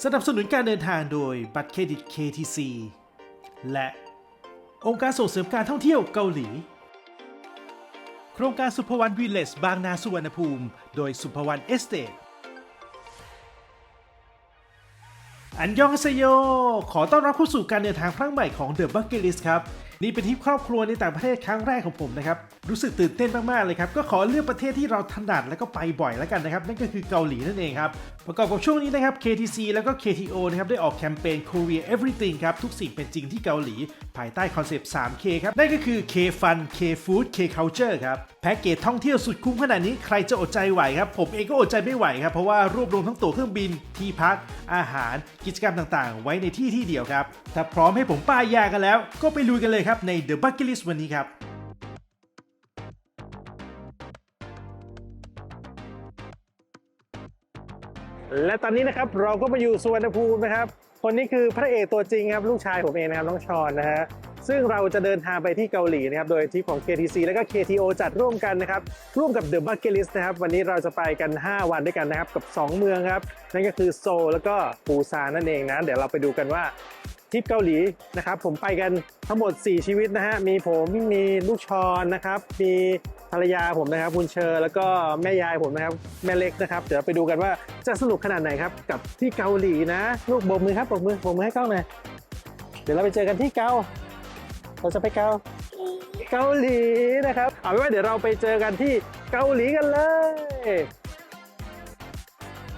สนับสนุนการเดินทางโดยบัตรเครดิต KTC และองค์การส่งเสริมการท่องเที่ยวเกาหลี โครงการสุภวรรณวิลเลจบางนาสุวรรณภูมิ โดยสุภวรรณเอสเตทอันยองเซโย ขอต้อนรับเข้าสู่การเดินทางครั้งใหม่ของ The Bucket List ครับ นี่เป็นทริปครอบครัวในต่างประเทศครั้งแรกของผมนะครับ รู้สึกตื่นเต้นมากๆเลยครับ ก็ขอเลือกประเทศที่เราถนัดแล้วก็ไปบ่อยแล้วกันนะครับ นั่นก็คือเกาหลีนั่นเองครับ ประกอบกับช่วงนี้นะครับ KTC แล้วก็ KTO นะครับได้ออกแคมเปญ Korea Everything ครับ ทุกสิ่งเป็นจริงที่เกาหลี ภายใต้คอนเซปต์ 3K ครับ นั่นก็คือ K Fun K Food K Culture ครับ แพ็กเกจท่องเที่ยวสุดคุ้มขนาดนี้ใครจะอดใจไหวครับ ผมเองก็อดใจไม่ไหวครับ เพราะว่ารวบรวมทั้งตั๋วเครื่องบิน ที่พัก อาหาร กิจกรรมต่างๆ ไว้ในที่ที่เดียวครับ ถ้าพร้อมให้ผมป้ายยากันแล้ว ก็ไปลุยกันเลยครับใน The Bucket List วันนี้ครับและตอนนี้นะครับเราก็มาอยู่สุวรรณภูมินะครับ คนนี้คือพระเอกตัวจริงครับลูกชายผมเองนะครับน้องชอนนะฮะซึ่งเราจะเดินทางไปที่เกาหลีนะครับโดยทริปของ KTC และก็ KTO จัดร่วมกันนะครับร่วมกับ The Bucket List นะครับวันนี้เราจะไปกัน 5 วันด้วยกันนะครับกับ 2 เมืองครับนั่นก็คือโซลแล้วก็ปูซานนั่นเองนะเดี๋ยวเราไปดูกันว่า ทริปเกาหลีนะครับ ผมไปกันทั้งหมด 4 ชีวิตนะฮะ มีผมมีลูกชอนนะครับ มีภรรยาผมนะครับ คุณเชอร์แล้วก็แม่ยายผมนะครับ แม่เล็กนะครับ เดี๋ยวไปดูกันว่าจะสนุกขนาดไหนครับ กับที่เกาหลีนะ ลูกโบกมือครับโบกมือโบกมือให้กล้องหน่อยเดี๋ยวเราไปเจอกันที่เกาเราจะไปเกาเกาหลีนะครับ เอาเป็นว่าเดี๋ยวเราไปเจอกันที่เกาหลีกันเลย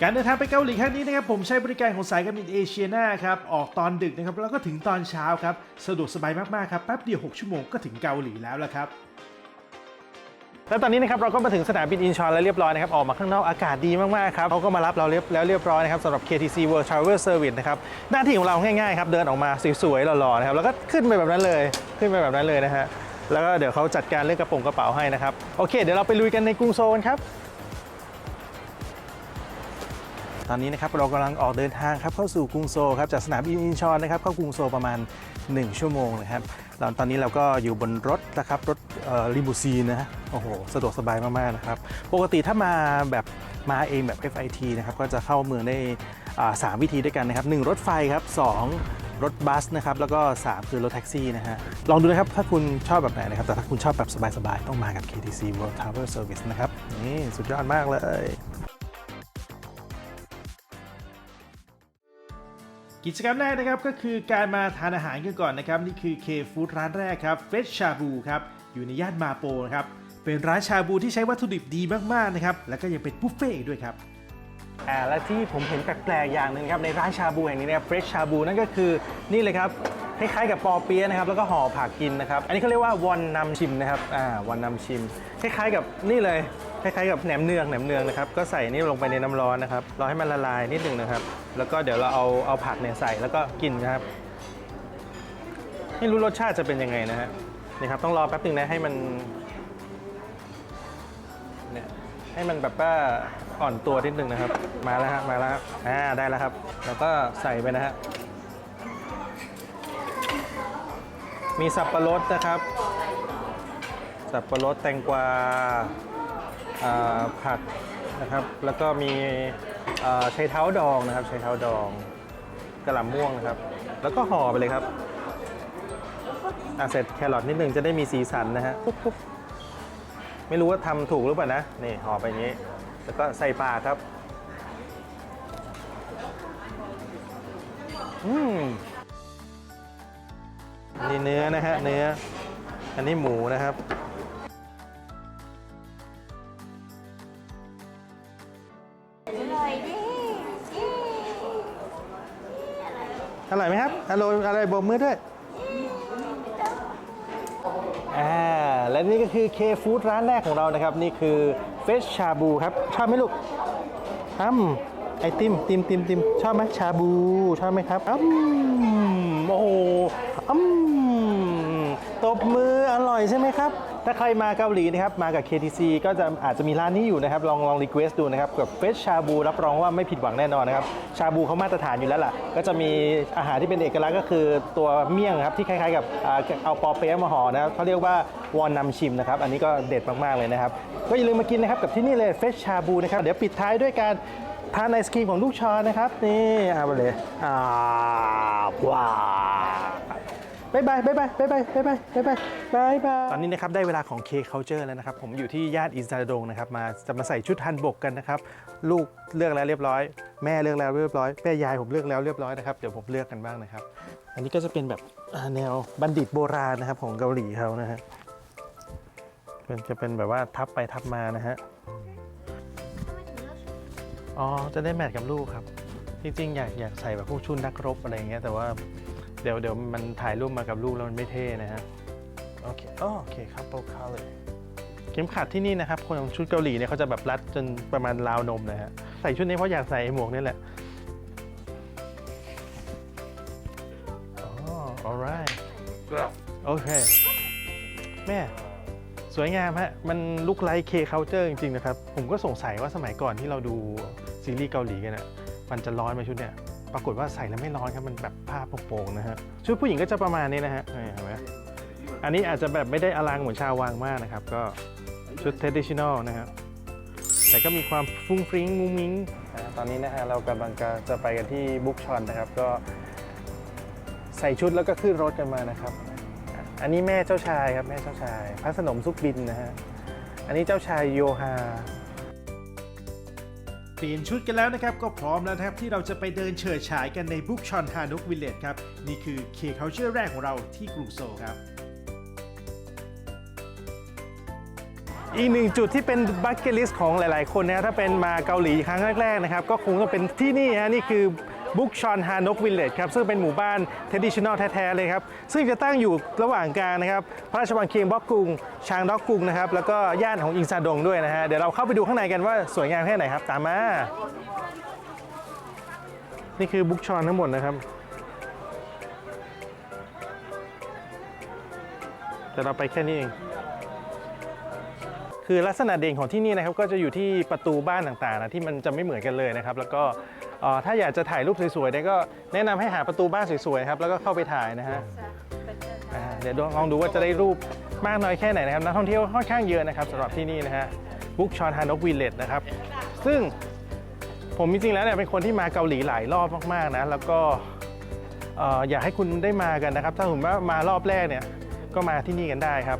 การเดินทางไปเกาหลีครั้งนี้นะครับผมใช้บริการของสายการบินเอเชียนาครับออกตอนดึกนะครับแล้วก็ถึงตอนเช้าครับสะดวกสบายมากๆครับแป๊บเดียว 6 ชั่วโมงก็ถึงเกาหลีแล้วละครับแล้วตอนนี้นะครับเราก็มาถึงสนามบินอินชอนแล้วเรียบร้อยนะครับออกมาข้างนอกอากาศดีมากๆครับเขาก็มารับเราเรียบแล้วเรียบร้อยนะครับสำหรับ KTC World Travel Service นะครับหน้าที่ของเราง่ายๆครับเดินออกมาสวยๆหล่อๆนะครับแล้วก็ขึ้นไปแบบนั้นเลยขึ้นไปแบบนั้นเลยนะฮะแล้วก็เดี๋ยวเขาจัดการเรื่องกระโปรงกระเป๋าให้นะครับโอเค เดี๋ยวเราไปลุยกันในกรุงโซลครับ ตอนนี้นะครับเรากำลังออกเดินทางครับเข้าสู่กรุงโซลครับจากสนามอินชอนนะครับเข้ากรุงโซลประมาณ 1 ชั่วโมงนะครับแล้วตอนนี้เราก็อยู่บนรถนะครับรถลิมูซีนนะฮะโอ้โหสะดวกสบายมากๆนะครับปกติถ้ามาแบบมาเองแบบ FIT นะครับก็จะเข้าเมืองได้สามวิธีด้วยกันนะครับหนึ่งรถไฟครับสองรถบัสนะครับแล้วก็ 3 คือรถแท็กซี่นะฮะลองดูนะครับถ้าคุณชอบแบบไหนนะครับแต่ถ้าคุณชอบแบบสบายๆ ต้องมากับ KTC World Travel Service นะครับนี่สุดยอดมากเลย กิจกรรมแรกนะครับก็คือการมาทานอาหารกันก่อนนะครับ นี่คือเคฟู้ดร้านแรกครับเฟชชาบูครับอยู่ในย่านมาโปนะครับเป็นร้านชาบูที่ใช้วัตถุดิบดีมากๆนะครับแล้วก็ยังเป็นบุฟเฟ่อีกด้วยครับอ่าและที่ผมเห็นแปลกๆอย่างหนึ่งครับในร้านชาบูแห่งนี้เนี่ยเฟรชชาบูนั่นก็คือนี่เลยครับ คล้ายๆกับปอเปี๊ยะนะครับแล้วก็ห่อผักกินนะครับ อันนี้เขาเรียกว่าวอนนำชิมนะครับอ่าวอนนำชิม คล้ายๆกับนี่เลยคล้ายๆกับแหนมเนืองแหนมเนืองนะครับก็ใส่นี่ลงไปในน้ำร้อนนะครับรอให้มันละลายนิดหนึ่งนะครับ แล้วก็เดี๋ยวเราเอาเอาผักเนี่ยใส่แล้วก็กินนะครับไม่รู้รสชาติจะเป็นยังไงนะฮะนี่ครับต้องรอแป๊บหนึงนะให้มันเนี่ยให้มันแบบว่าอ่อนตัวนิดนึงนะครับ มาแล้วฮะมาแล้วอ่าได้แล้วครับ แล้วก็ใส่ไปนะฮะ มีสับปะรดนะครับ สับปะรดแตงกวาผักนะครับ แล้วก็มีอ่าไชเท้าดองนะครับไชเท้าดองกระหล่ำม่วงนะครับ แล้วก็ห่อไปเลยครับอะเสร็จแครอทนิดหนึ่งจะได้มีสีสันนะฮะปุ๊บปุ๊บไม่รู้ว่าทำถูกหรือเปล่านะนี่ห่อไปอย่างนี้ แล้วก็ใส่ปากครับ อืม เนื้อนะฮะเนื้อ อันนี้หมูนะครับอร่อยไหมครับ อร่อยอะไรโบกมือด้วยอ่าและนี่ก็คือเคฟู้ดร้านแรกของเรานะครับ นี่คือเฟสชาบูครับ ชอบไหมลูกอ้ำไอติมติมติมติมชอบไหมชาบู ชอบไหมครับอ้ำโอ้โหอ้ำ ตบมืออร่อยใช่ไหมครับ ถ้าใครมาเกาหลีนะครับ มากับ KTC ก็จะอาจจะมีร้านนี้อยู่นะครับ ลองลองรีเควสดูนะครับ กับเฟสชาบูรับรองว่าไม่ผิดหวังแน่นอนนะครับ ชาบูเขามาตรฐานอยู่แล้วล่ะ ก็จะมีอาหารที่เป็นเอกลักษณ์ก็คือตัวเมี่ยงครับ ที่คล้ายๆ กับอ่าเอาปอเปี๊ยะมาห่อนะครับเขาเรียกว่าวอนนำชิมนะครับ อันนี้ก็เด็ดมากๆเลยนะครับ ก็อย่าลืมมากินนะครับกับที่นี่เลยเฟสชาบูนะครับ เดี๋ยวปิดท้ายด้วยการทานไอศครีมของลูกชอนนะครับ นี่เอาไปเลยอ่าว้า บายบายบายบายบายบายบายบายบายบายบายบาย ตอนนี้นะครับได้เวลาของเคเคาเจอร์แล้วนะครับ ผมอยู่ที่ย่านอินซาดงนะครับมาจะมาใส่ชุดฮันบกกันนะครับ ลูกเลือกแล้วเรียบร้อย แม่เลือกแล้วเรียบร้อยแม่ยายผมเลือกแล้วเรียบร้อยนะครับเดี๋ยวผมเลือกกันบ้างนะครับ อันนี้ก็จะเป็นแบบแนวบัณฑิตโบราณนะครับของเกาหลีเขานะฮะมันจะเป็นแบบว่าทับไปทับมานะฮะอ๋อจะได้แมทกับลูกครับจริงๆอยากอยากใส่แบบพวกชุดนักรบอะไรเงี้ยแต่ว่า เดี๋ยวเดี๋ยวมันถ่ายรูปมากับลูกแล้วมันไม่เท่นะฮะโอเคโอเคครับโปรคาเลยเข็มขัดที่นี่นะครับคนของชุดเกาหลีเนี่ยเขาจะแบบรัดจนประมาณราวนมนะฮะใส่ชุดนี้เพราะอยากใส่หมวกนี่แหละอ๋อ alright โอเค แม่สวยงามฮะ มันลุกไลท์เคเคาเจอร์จริง ๆ นะครับ ผมก็สงสัยว่าสมัยก่อนที่เราดูซีรีส์เกาหลีกันอะมันจะร้อนไหมชุดเนี่ย ปรากฏว่าใส่แล้วไม่ร้อนครับมันแบบผ้าโปร่งๆนะฮะชุดผู้หญิงก็จะประมาณนี้นะฮะนี่เห็นไหมอันนี้อาจจะแบบไม่ได้อลังเหมือนชาววังมากนะครับ ก็ชุด traditional นะครับแต่ก็มีความฟุ้งฟริ้งมุ้งมิ้งตอนนี้นะฮะเรากำลังจะไปกันที่บุ๊กชอนนะครับก็ใส่ชุดแล้วก็ขึ้นรถกันมานะครับ อันนี้แม่เจ้าชายครับแม่เจ้าชาย พระสนมซุกบินนะฮะ อันนี้เจ้าชายโยฮา ลี่ยนชุดกันแล้วนะครับก็พร้อมแล้วนะครับที่เราจะไปเดินเฉิดฉายกันในบุกชอนฮานุกวิลเลจครับ นี่คือเคเคาเชอร์แรกของเราที่กรุงโซลครับ อีกหนึ่งจุดที่เป็นบัคเก็ตลิสต์ของหลาย ๆ คนนะถ้าเป็นมาเกาหลีครั้งแรก ๆ นะครับ ก็คงต้องเป็นที่นี่ฮะนี่คือ บุกชอนฮานกวิลเลจครับซึ่งเป็นหมู่บ้านเทดิช i นลแท้ๆเลยครับ ซึ่งจะตั้งอยู่ระหว่างกลางนะครับ พระราชวังเคียงบ็อกกุงชางด็อกกุงนะครับ แล้วก็ย่านของอิงซาดงด้วยนะฮะ เดี๋ยวเราเข้าไปดูข้างในกันว่าสวยงามแค่ไหนครับ ตามมา นี่คือบุกชอนทั้งหมดนะครับแต่เราไปแค่นี้เองคือลักษณะเด่นของที่นี่นะครับก็จะอยู่ที่ประตูบ้านต่างๆนะที่มันจะไม่เหมือนกันเลยนะครับ แล้วก็ อ่อถ้าอยากจะถ่ายรูปสวยๆเนี่ยก็แนะนำให้หาประตูบ้านสวยๆครับแล้วก็เข้าไปถ่ายนะฮะอ่าเดี๋ยวลองดูว่าจะได้รูปมากน้อยแค่ไหนนะครับนักท่องเที่ยวค่อนข้างเยอะนะครับสำหรับที่นี่นะฮะบุกชอนฮานกวิลเลจนะครับ ซึ่งผมจริงๆแล้วเนี่ยเป็นคนที่มาเกาหลีหลายรอบมากๆนะแล้วก็เอ่ออยากให้คุณได้มากันนะครับ ถ้าผมว่ามารอบแรกเนี่ยก็มาที่นี่กันได้ครับ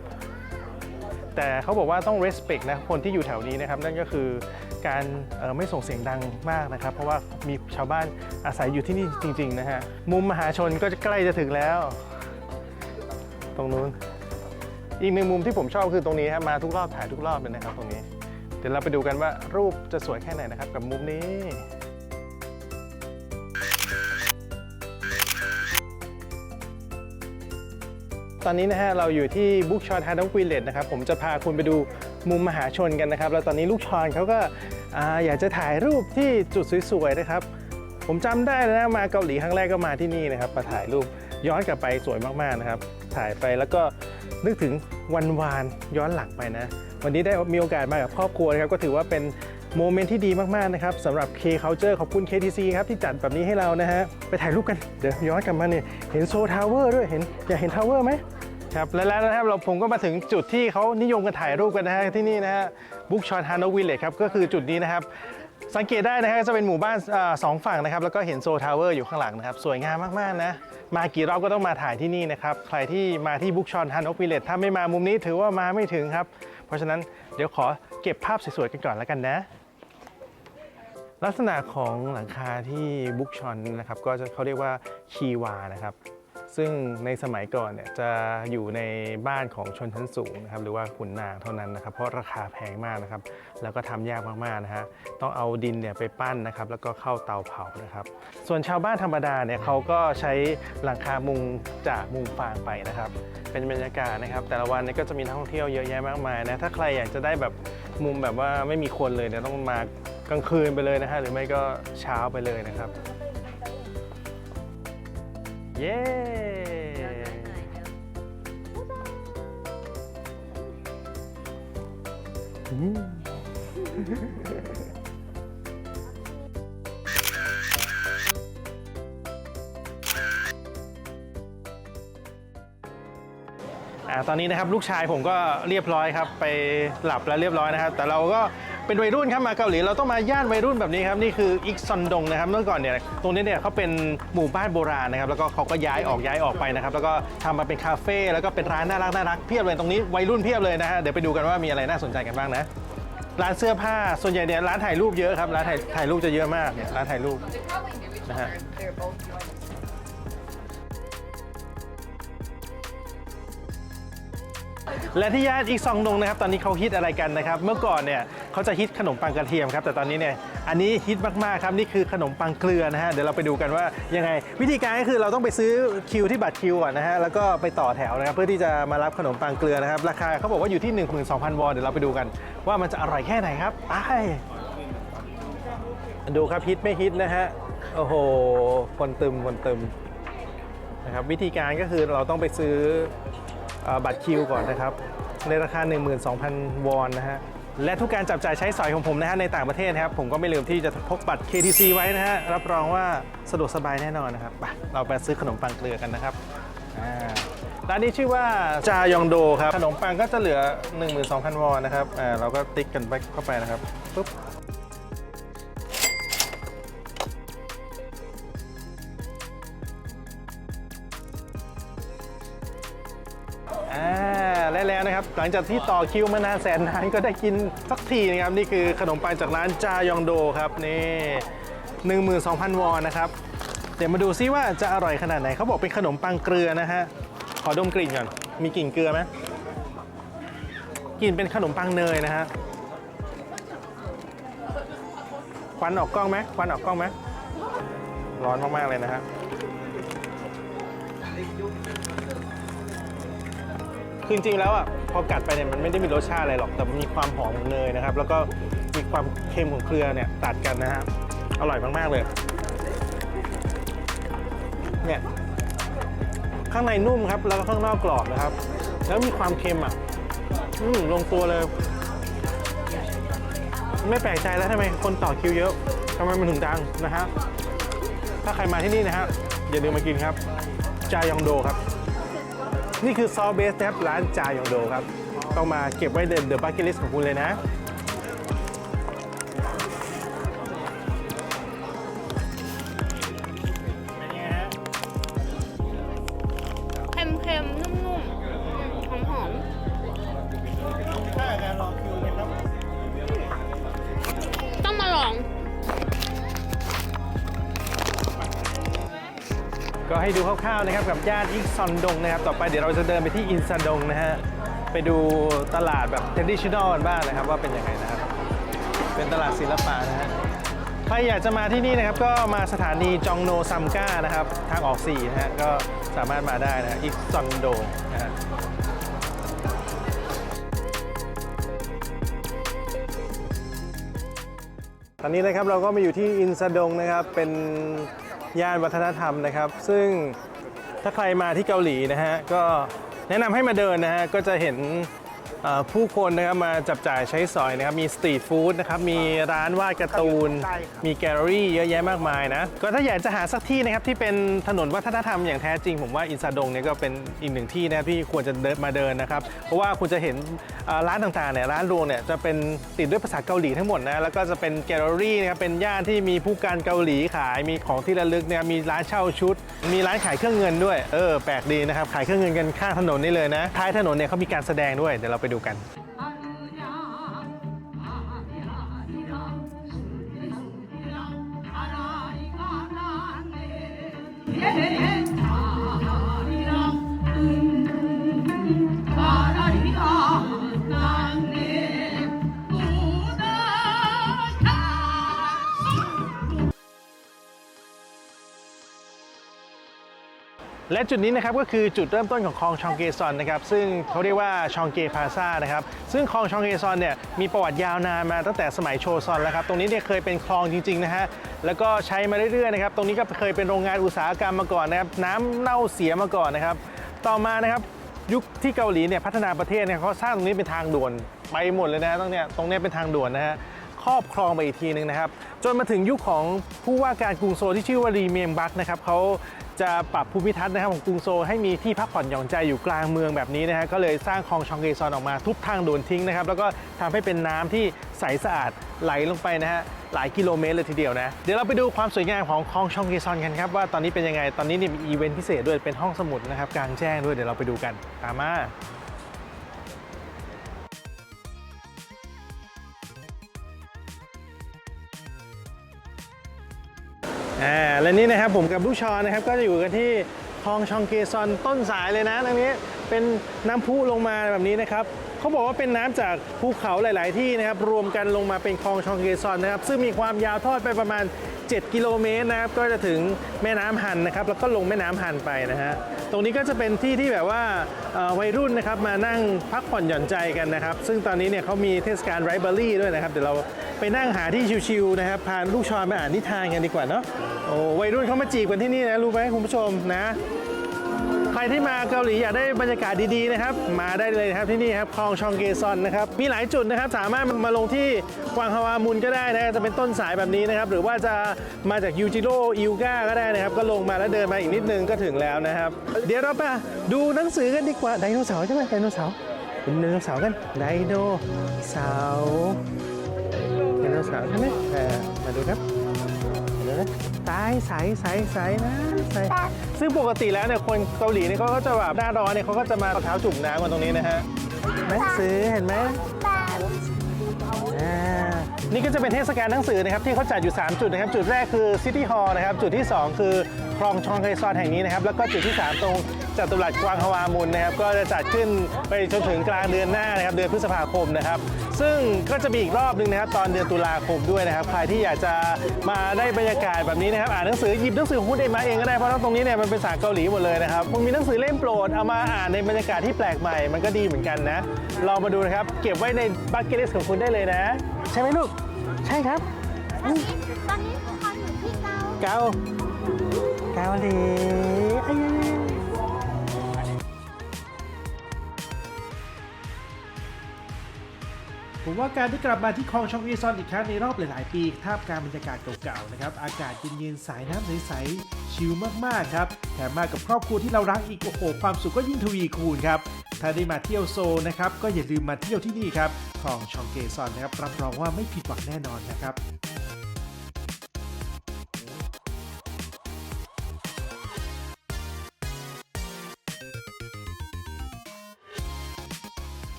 แต่เขาบอกว่าต้อง respect นะคนที่อยู่แถวนี้นะครับ นั่นก็คือ การไม่ส่งเสียงดังมากนะครับ เพราะว่ามีชาวบ้านอาศัยอยู่ที่นี่จริง ๆ นะฮะ มุมมหาชนก็จะใกล้จะถึงแล้ว ตรงนู้น อีกหนึ่งมุมที่ผมชอบคือตรงนี้ครับมาทุกรอบถ่ายทุกรอบเลยนะครับตรงนี้ เดี๋ยวเราไปดูกันว่ารูปจะสวยแค่ไหนนะครับ กับมุมนี้ ตอนนี้นะฮะเราอยู่ที่บุ๊กชอนฮาร์ดวิลเลจนะครับผมจะพาคุณไปดูมุมมหาชนกันนะครับ แล้วตอนนี้ลูกชอนเขาก็อาอยากจะถ่ายรูปที่จุดสวยๆนะครับ ผมจำได้เลยนะมาเกาหลีครั้งแรกก็มาที่นี่นะครับมาถ่ายรูปย้อนกลับไปสวยมากๆนะครับ ถ่ายไปแล้วก็นึกถึงวันวานย้อนหลังไปนะ วันนี้ได้มีโอกาสมากับครอบครัวนะครับก็ถือว่าเป็นโมเมนต์ที่ดีมากๆนะครับสำหรับ K Culture ขอบคุณ KTC ครับที่จัดแบบนี้ให้เรานะฮะไปถ่ายรูปกันเดี๋ยวย้อนกลับมาเนี่ยเห็นโซทาวเวอร์ด้วยเห็นอยากเห็นทาวเวอร์ไหม ครับและแล้วนะครับเราผมก็มาถึงจุดที่เขานิยมกันถ่ายรูปกันนะฮะที่นี่นะฮะบุกชอนฮานอวิลเลจครับก็คือจุดนี้นะครับ สังเกตได้นะฮะจะเป็นหมู่บ้านอสองฝั่งนะครับ แล้วก็เห็นโซทาวเวอร์อยู่ข้างหลังนะครับ สวยงามมาก ๆ นะ มากี่รอบก็ต้องมาถ่ายที่นี่นะครับ ใครที่มาที่บุกชอนฮานอวิลเลจถ้าไม่มามุมนี้ถือว่ามาไม่ถึงครับ เพราะฉะนั้นเดี๋ยวขอเก็บภาพสวยๆกันก่อนแล้วกันนะลักษณะของหลังคาที่บุกชอนนะครับก็จะเขาเรียกว่าคีวานะครับ ซึ่งในสมัยก่อนเนี่ยจะอยู่ในบ้านของชนชั้นสูงนะครับหรือว่าขุนนางเท่านั้นนะครับ เพราะราคาแพงมากนะครับ แล้วก็ทำยากมากๆนะฮะต้องเอาดินเนี่ยไปปั้นนะครับ แล้วก็เข้าเตาเผานะครับ ส่วนชาวบ้านธรรมดาเนี่ยเขาก็ใช้หลังคามุงจากมุงฟางไปนะครับ เป็นบรรยากาศนะครับ แต่ละวันเนี่ยก็จะมีนักท่องเที่ยวเยอะแยะมากมายนะถ้าใครอยากจะได้แบบมุมแบบว่าไม่มีคนเลยเนี่ยต้องมากลางคืนไปเลยนะฮะหรือไม่ก็เช้าไปเลยนะครับ เย้อ่าตอนนี้นะครับลูกชายผมก็เรียบร้อยครับ ไปหลับแล้วเรียบร้อยนะครับ แต่เราก็ เป็นวัยรุ่นครับมาเกาหลีเราต้องมาย่านวัยรุ่นแบบนี้ครับนี่คืออิกซอนดงนะครับเมื่อก่อนเนี่ยตรงนี้เนี่ยเขาเป็นหมู่บ้านโบราณนะครับแล้วก็เขาก็ย้ายออกย้ายออกไปนะครับแล้วก็ทำมาเป็นคาเฟ่แล้วก็เป็นร้านน่ารักน่ารักเพียบเลยตรงนี้วัยรุ่นเพียบเลยนะฮะเดี๋ยวไปดูกันว่ามีอะไรน่าสนใจกันบ้างนะร้านเสื้อผ้าส่วนใหญ่เนี่ยร้านถ่ายรูปเยอะครับร้านถ่ายถ่ายรูปจะเยอะมากเนี่ยร้านถ่ายรูปนะฮะ และที่ย่านอีกซองดงนะครับ ตอนนี้เขาฮิตอะไรกันนะครับ เมื่อก่อนเนี่ยเขาจะฮิตขนมปังกระเทียมครับ แต่ตอนนี้เนี่ย อันนี้ฮิตมากๆครับ นี่คือขนมปังเกลือนะฮะ เดี๋ยวเราไปดูกันว่ายังไง วิธีการก็คือเราต้องไปซื้อคิวที่บัตรคิวก่อนนะฮะ แล้วก็ไปต่อแถวนะครับ เพื่อที่จะมารับขนมปังเกลือนะครับ ราคาเขาบอกว่าอยู่ที่ 12,000 วอน เดี๋ยวเราไปดูกันว่ามันจะอร่อยแค่ไหนครับไปดูครับฮิตไม่ฮิตนะฮะ โอ้โห คนตึมคนตึมนะครับวิธีการก็คือเราต้องไปซื้อเอ่อ บัตรคิวก่อนนะครับ ในราคา 12,000 วอนนะฮะและทุกการจับจ่ายใช้สอยของผมนะฮะในต่างประเทศนะครับ ผมก็ไม่ลืมที่จะพกบัตร KTC ไว้นะฮะรับรองว่าสะดวกสบายแน่นอนนะครับไปเราไปซื้อขนมปังเกลือกันนะครับร้านนี้ชื่อว่าจายองโดครับขนมปังก็จะเหลือ 12,000 วอนนะครับอ่าเราก็ติ๊กกันไปเข้าไปนะครับปุ๊บ ล้วนะครับหลังจากที่ต่อคิวมานานแสนนานก็ได้กินสักทีนะครับ นี่คือขนมปังจากร้านจายองโดครับนี่12,000วอนนะครับ เดี๋ยวมาดูซิว่าจะอร่อยขนาดไหนเขาบอกเป็นขนมปังเกลือนะฮะขอดมกลิ่นก่อนมีกลิ่นเกลือไหมกลิ่นเป็นขนมปังเนยนะฮะควันออกกล้องไหมควันออกกล้องไหมร้อนมากๆเลยนะฮะ คือจริงๆแล้วอะพอกัดไปเนี่ยมันไม่ได้มีรสชาติอะไรหรอกแต่มันมีความหอมของเนยนะครับ แล้วก็มีความเค็มของเกลือเนี่ยตัดกันนะฮะอร่อยมากๆเลยเนี่ยข้างในนุ่มครับ แล้วก็ข้างนอกกรอบนะครับ แล้วมีความเค็มอะอืมลงตัวเลย ไม่แปลกใจแล้วทำไมคนต่อคิวเยอะทำไมมันถึงดังนะฮะถ้าใครมาที่นี่นะฮะอย่าลืมมากินครับ จายองโดครับ นี่คือซอเบสนะครับร้านจายองโดครับ ต้องมาเก็บไว้เดนเดอะบัคเก็ตลิสของคุณเลยนะ ให้ดูคร่าวๆนะครับกับย่านอิกซอนดงนะครับ ต่อไปเดี๋ยวเราจะเดินไปที่อินซาดงนะฮะ ไปดูตลาดแบบ traditional กันบ้างนะครับว่าเป็นยังไงนะครับ เป็นตลาดศิลปะนะฮะ ใครอยากจะมาที่นี่นะครับก็มาสถานีจองโนซัมก้านะครับทางออก4นะฮะก็สามารถมาได้นะอิกซอนโดนะฮะตอนนี้นะครับเราก็มาอยู่ที่อินซาดงนะครับเป็น ย่านวัฒนธรรมนะครับ ซึ่งถ้าใครมาที่เกาหลีนะฮะก็แนะนำให้มาเดินนะฮะก็จะเห็น ผู้คนนะครับมาจับจ่ายใช้สอยนะครับมีสตรีทฟู้ดนะครับมีร้านวาดการ์ตูนมีแกลเลอรี่เยอะแยะมากมายนะก็ถ้าอยากจะหาสักที่นะครับที่เป็นถนนวัฒนธรรมอย่างแท้จริง ผมว่าอินซาดงเนี่ยก็เป็นอีกหนึ่งที่นะครับที่ควรจะเดินมาเดินนะครับ เพราะว่าคุณจะเห็นเอ่อร้านต่างๆเนี่ยร้านรวงเนี่ยจะเป็นติดด้วยภาษาเกาหลีทั้งหมดนะแล้วก็จะเป็นแกลเลอรี่นะครับเป็นย่านที่มีผู้การเกาหลีขายมีของที่ระลึกเนี่ยมีร้านเช่าชุด มีร้านขายเครื่องเงินด้วยเออแปลกดีนะครับขายเครื่องเงินกันข้างถนนนี่เลยนะท้ายถนนเนี่ยเขามีการแสดงด้วยเดี๋ยวเราไปดูกัน และจุดนี้นะครับก็คือจุดเริ่มต้นของคลองชองเกซอนนะครับซึ่งเขาเรียกว่าชองเกพาซานะครับซึ่งคลองชองเกซอนเนี่ยมีประวัติยาวนานมาตั้งแต่สมัยโชซอนแล้วครับตรงนี้เนี่ยเคยเป็นคลองจริงๆนะฮะแล้วก็ใช้มาเรื่อยๆนะครับตรงนี้ก็เคยเป็นโรงงานอุตสาหกรรมมาก่อนนะครับน้ำเน่าเสียมาก่อนนะครับต่อมานะครับยุคที่เกาหลีเนี่ยพัฒนาประเทศเนี่ยเขาสร้างตรงนี้เป็นทางด่วนไปหมดเลยนะฮะตรงเนี้ยตรงเนี้ยเป็นทางด่วนนะฮะ ครอบครองไปอีกทีหนึ่งนะครับ จนมาถึงยุคของผู้ว่าการกรุงโซลที่ชื่อว่ารีเมียงบักนะครับเขาจะปรับภูมิทัศน์นะครับของกรุงโซลให้มีที่พักผ่อนหย่อนใจอยู่กลางเมืองแบบนี้นะฮะก็เลยสร้างคลองชองเกซอนออกมาทุบทางด่วนทิ้งนะครับแล้วก็ทำให้เป็นน้ำที่ใสสะอาดไหลลงไปนะฮะหลายกิโลเมตรเลยทีเดียวนะเดี๋ยวเราไปดูความสวยงามของคลองชองเกซอนกันครับว่าตอนนี้เป็นยังไงตอนนี้เนี่ยมีอีเวนต์พิเศษด้วยเป็นห้องสมุดนะครับกลางแจ้งด้วยเดี๋ยวเราไปดูกันตามมา อ่าและนี่นะครับผมกับลูกชอนนะครับก็จะอยู่กันที่คลองชองเกซอนต้นสายเลยนะตรงนี้เป็นน้ำพุลงมาแบบนี้นะครับเขาบอกว่าเป็นน้ำจากภูเขาหลาย ๆ ที่นะครับรวมกันลงมาเป็นคลองชองเกซอนนะครับซึ่งมีความยาวทอดไปประมาณ 7 กิโลเมตรนะครับ ก็จะถึงแม่น้ำหันนะครับ แล้วก็ลงแม่น้ำหันไปนะฮะ ตรงนี้ก็จะเป็นที่ที่แบบว่าวัยรุ่นนะครับมานั่งพักผ่อนหย่อนใจกันนะครับ ซึ่งตอนนี้เนี่ยเขามีเทศกาลไรเบอรี่ด้วยนะครับ เดี๋ยวเราไปนั่งหาที่ชิวๆนะครับ พาลูกชอนไปอ่านนิทานกันดีกว่าเนาะ โอ้วัยรุ่นเขามาจีบกันที่นี่นะ รู้ไหมคุณผู้ชมนะ ใครที่มาเกาหลีอยากได้บรรยากาศดีๆนะครับ มาได้เลยนะครับที่นี่ครับคลองชองเกซอนนะครับ มีหลายจุดนะครับ สามารถมาลงที่กวางฮาวามุนก็ได้นะจะเป็นต้นสายแบบนี้นะครับ หรือว่าจะมาจากยูจิโร่อิวกาก็ได้นะครับ ก็ลงมาแล้วเดินมาอีกนิดนึงก็ถึงแล้วนะครับ เดี๋ยวเราไปดูหนังสือกันดีกว่าไดโนเสาร์ใช่ไหมไดโนเสาร์เป็นไดโนเสาร์กันไดโนเสาร์ไดโนเสาร์ใช่ไหมมาดูครับ เดี๋ยวนะตายใสใสใสนะใสซึ่งปกติแล้วเนี่ยคนเกาหลีเนี่ยเขาก็จะแบบหน้าร้อนเนี่ยเขาก็จะมาเอาเท้าจุ่มน้ำกันตรงนี้นะฮะหนังสือเห็นไหมอ่านี่ก็จะเป็นเทศกาลหนังสือนะครับที่เขาจัดอยู่ 3 จุดนะครับ จุดแรกคือซิตี้ฮอลล์นะครับ จุดที่ 2 คือคลองชองไคซอนแห่งนี้นะครับ แล้วก็จุดที่ 3 ตรงจตุรัสกวางฮวามุนนะครับ ก็จะจัดขึ้นไปจนถึงกลางเดือนหน้านะครับ เดือนพฤษภาคมนะครับ ซึ่งก็จะมีอีกรอบหนึ่งนะครับตอนเดือนตุลาคมด้วยนะครับใครที่อยากจะมาได้บรรยากาศแบบนี้นะครับอ่านหนังสือหยิบหนังสือของคุณเองมาเองก็ได้เพราะว่าตรงนี้เนี่ยมันเป็นภาษาเกาหลีหมดเลยนะครับคุณมีหนังสือเล่มโปรดเอามาอ่านในบรรยากาศที่แปลกใหม่ มันก็ดีเหมือนกันนะลองมาดูนะครับเก็บไว้ในบัคเก็ตลิสของคุณได้เลยนะ ใช่ไหมลูกใช่ครับตอนนี้ตอนนี้คอนอยู่ที่เกาเกาเกาหลี ผมว่าการที่กลับมาที่คลองชองเกซอนอีกครั้งในรอบหลายๆปีท่ามกลางบรรยากาศเก่าๆนะครับอากาศเย็นๆสายน้ำใสๆชิลมากๆครับแถมมากับครอบครัวที่เรารักอีกโอ้โหความสุขก็ยิ่งทวีคูณครับถ้าได้มาเที่ยวโซนะครับก็อย่าลืมมาเที่ยวที่นี่ครับคลองชองเกซอนนะครับรับรองว่าไม่ผิดหวังแน่นอนนะครับ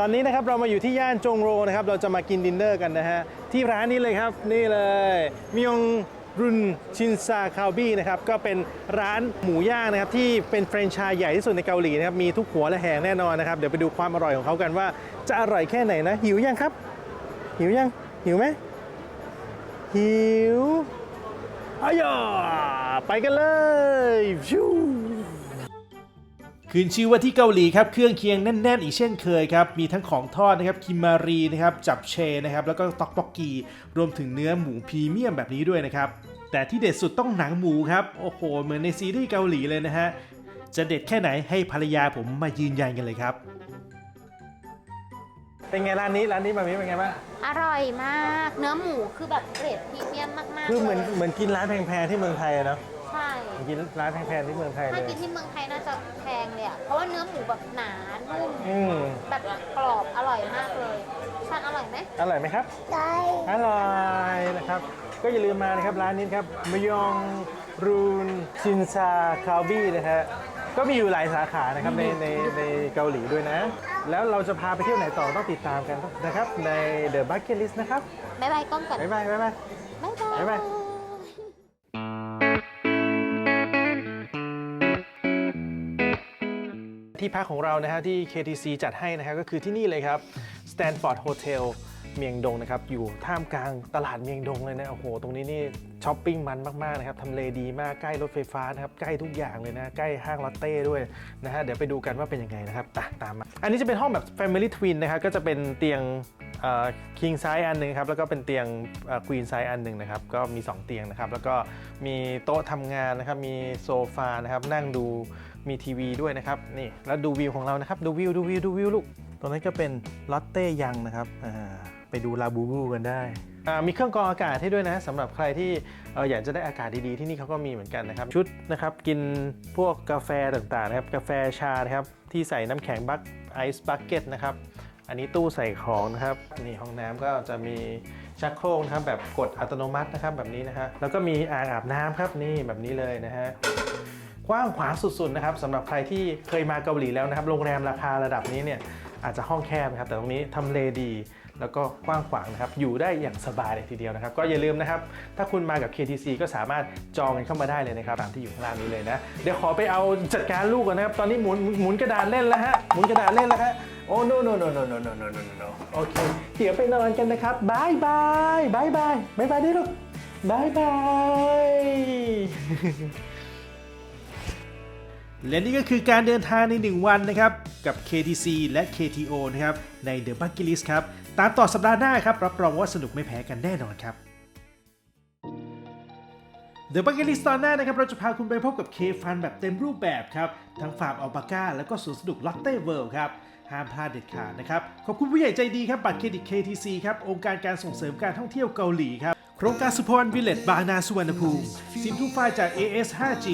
ตอนนี้นะครับเรามาอยู่ที่ย่านจงโรนะครับเราจะมากินดินเนอร์กันนะฮะที่ร้านนี้เลยครับนี่เลยมิยงรุนชินซาคาวบี้นะครับก็เป็นร้านหมูย่างนะครับที่เป็นแฟรนไชส์ใหญ่ที่สุดในเกาหลีนะครับมีทุกหัวและแหงแน่นอนนะครับเดี๋ยวไปดูความอร่อยของเขากันว่าจะอร่อยแค่ไหนนะหิวยังครับ หิวยังหิวไหมหิวอ้ยไปกันเลย ฟิวคืนชื่อว่าที่เกาหลีครับเครื่องเคียงแน่น ๆ อีกเช่นเคยครับมีทั้งของทอดนะครับคิมมารีนะครับจับเชนะครับแล้วก็ต็อกบกกีรวมถึงเนื้อหมูพรีเมียมแบบนี้ด้วยนะครับแต่ที่เด็ดสุดต้องหนังหมูครับโอ้โหเหมือนในซีรีส์เกาหลีเลยนะฮะจะเด็ดแค่ไหนให้ภรรยาผมมายืนยันกันเลยครับ เป็นไงร้านนี้ร้านนี้แบบนี้เป็นไงบ้างอร่อยมาก เนื้อหมูคือแบบเกรดพรีเมียมมากๆคือเหมือนลย เหมือนกินร้านแพงๆที่เมืองไทยอะเนาะ ใช่เหมือนกินร้านแพงๆที่เมืองไทยเลถ้าย กินที่เมืองไทยน่าจะแพงเลยอะ เพราะว่าเนื้อหมูแบบหนานุ่มอืมแบบกรอบอร่อยมากเลยชันอร่อยไหมอร่อยไหมครับใช่อร่อยนะครับ ก็อย่าลืมมานะครับร้านนี้ครับมยองรูนชินซาคาวบี้นะฮะก็มีอยู่หลายสาขานะครับในในในเกาหลีด้วยนะ แล้วเราจะพาไปเที่ยวไหนต่อต้องติดตามกันนะครับใน The Bucket List นะครับ บ๊ายบายกล้องก่อนบ๊ายบายบ๊ายบาย บ๊ายบาย บ๊ายบาย ที่พักของเรานะฮะที่ KTC จัดให้นะครับก็คือที่นี่เลยครับ Stanford Hotel เมียงดงนะครับอยู่ท่ามกลางตลาดเมียงดงเลยนะโอ้โห ตรงนี้นี่ช้อปปิ้งมันมากๆนะครับทำเลดีมากใกล้รถไฟฟ้านะครับใกล้ทุกอย่างเลยนะ ใกล้ห้างลอตเต้ด้วยนะฮะเดี๋ยวไปดูกันว่าเป็นยังไงนะครับอะตามมา อันนี้จะเป็นห้องแบบ Family Twin นะครับก็จะเป็นเตียงเอ่อ king size อันหนึ่งครับแล้วก็เป็นเตียงเอ่อ queen size อันหนึ่งนะครับก็มี 2 เตียงนะครับแล้วก็มีโต๊ะทำงานนะครับมีโซฟานะครับนั่งดู มีทีวีด้วยนะครับนี่แล้วดูวิวของเรานะครับดูวิวดูวิวดูวิวลูกตรงนั้นก็เป็นลอตเต้ยังนะครับอ่าไปดูลาบูบูกันได้อ่ามีเครื่องกรองอากาศให้ด้วยนะสำหรับใครที่เอออยากจะได้อากาศดีๆที่นี่เขาก็มีเหมือนกันนะครับ ชุดนะครับกินพวกกาแฟต่างๆนะครับกาแฟชานะครับที่ใส่น้ำแข็งบักไอซ์บักเก็ตนะครับอันนี้ตู้ใส่ของนะครับนี่ห้องน้ำก็จะมีชักโครกนะครับแบบกดอัตโนมัตินะครับแบบนี้นะฮะแล้วก็มีอ่างอาบน้ำครับนี่แบบนี้เลยนะฮะ กว้างขวางสุดๆนะครับสำหรับใครที่เคยมาเกาหลีแล้วนะครับ โรงแรมราคาระดับนี้เนี่ยอาจจะห้องแคบนะครับ แต่ตรงนี้ทำเลดี แล้วก็กว้างขวางนะครับ อยู่ได้อย่างสบายเลยทีเดียวนะครับ ก็อย่าลืมนะครับ ถ้าคุณมากับ KTC ก็สามารถจองกันเข้ามาได้เลยนะครับ ตามที่อยู่ข้างล่างนี้เลยนะ เดี๋ยวขอไปเอาจัดการลูกก่อนนะครับ ตอนนี้หมุนหมุนกระดานเล่นแล้วฮะ หมุนกระดานเล่นแล้วฮะ โอ้ no no no no no no no no no โอเค เดี๋ยวไปนอนกันนะครับบายบายบายบายบายบายดิลูกบายบาย และนี่ก็คือการเดินทางใน 1 วันนะครับ กับ KTC และ KTO นะครับ ใน The Bucket List ครับ ตามต่อสัปดาห์หน้าครับ รับรองว่าสนุกไม่แพ้กันแน่นอนครับ The Bucket List ตอนหน้านะครับ เราจะพาคุณไปพบกับเคฟันแบบเต็มรูปแบบครับ ทั้งฟาร์มอัลปาก้า แล้วก็สวนสนุกลอตเต้เวิลด์ครับห้ามพลาดเด็ดขาดนะครับ ขอบคุณผู้ใหญ่ใจดีครับบัตรเครดิต KTC ครับ องค์การการส่งเสริมการท่องเที่ยวเกาหลีครับ โครงการสุพรรณวิลเลจบางนาสุวรรณภูมิซิมทูไฟจาก AS 5G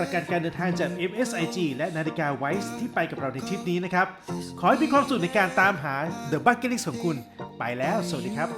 ประกันการเดินทางจาก MSIG และนาฬิกาไวส์ที่ไปกับเราในทริปนี้นะครับ ขอให้มีความสุขในการตามหา The Bucket List ของคุณ ไปแล้ว สวัสดีครับ